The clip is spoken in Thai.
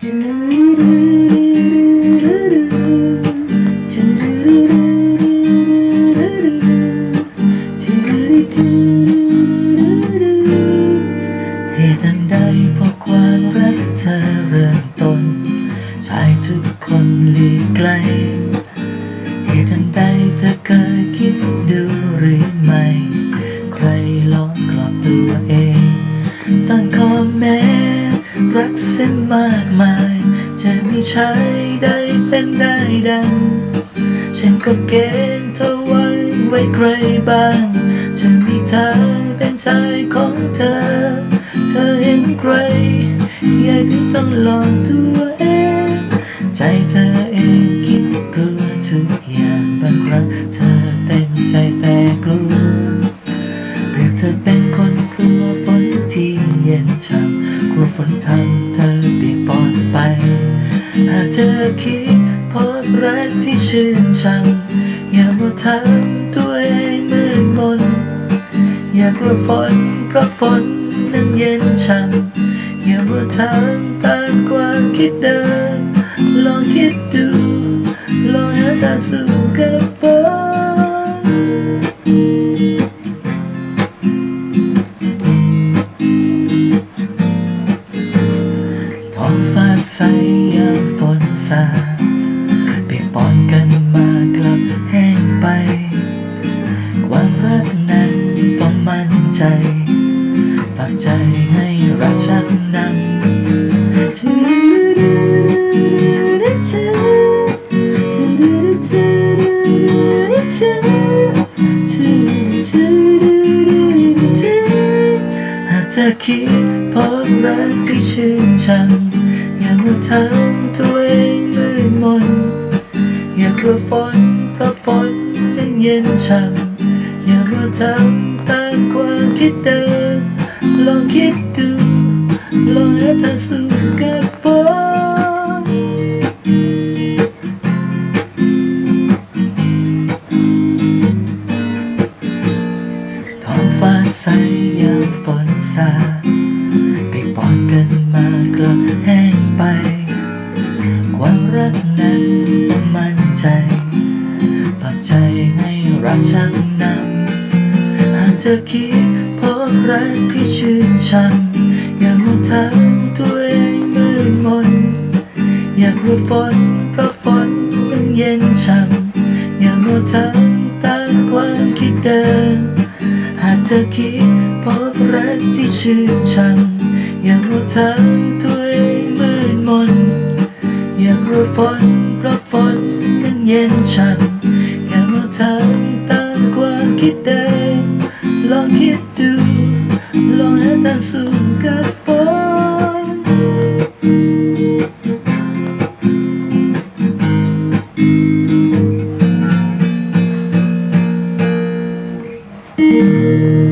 เหตุอันใดพราะความรักเธอเริ่มต้นชายทุกคนหลีกไกล เหตุอันใดเธอเคยคิดดูหรือไม่ ใครลองกลับตัวเองตั้งคอมแม้ รักเส้นมากมาย จะไมีใช้ได้เป็นได้ดัง ฉันก็เกณฑ์เธอไว้ไว้ใครบ้าง จะมีเธอเป็นชายของเธอ เธอเห็นใครยากที่ต้องหลองตัวเองใจเธอเองคิดกลัวทุกอย่างบางครั้งเธ ฝนทำเธอเปียกปอนไป หากเธอคิดพบรักที่ชื่นช่ำอย่ามาทำตัวเองมืดมน อย่ากลัวฝนเพราะฝนนั้นเย็นช่ำอย่ามาทำตามความคิดเดิมลองคิดดู ลองหาทางสู้กับ ฝนสาเปียกปอนกันมากลับแห้งไป ความรักนั้นต้องมั่นใจฝากใจให้รักชักนำหากเธอคิดพบรักที่ชื่นชังอย่ามาทำตัวเอง มนอย่ากลัวฝนเพราะฝนนั้นเย็นช่ำอย่ามัวทำตามความคิดเดิมลองคิดดู ลองหาทางสู้กับฝนท้องฟ้าใสยามฝนสาดเปียกปอนกันมากลับแห้ รักชักนำหากเธอคิดพบรักที่ชื่นชังอย่ามาทำตัวเองมืดมน อยากรู้ฝนเพราะฝนมันเย็นช่ำอย่ามัวทำตามความคิดเดิมหากเธอคิดพบรักที่ชื่นชังอย่ามัวทำตัวเองมืดมน อยากรู้ฝนเพราะฝนมันเย็นช่ำอ lucky day, lucky do, lona tan suka fon. Thank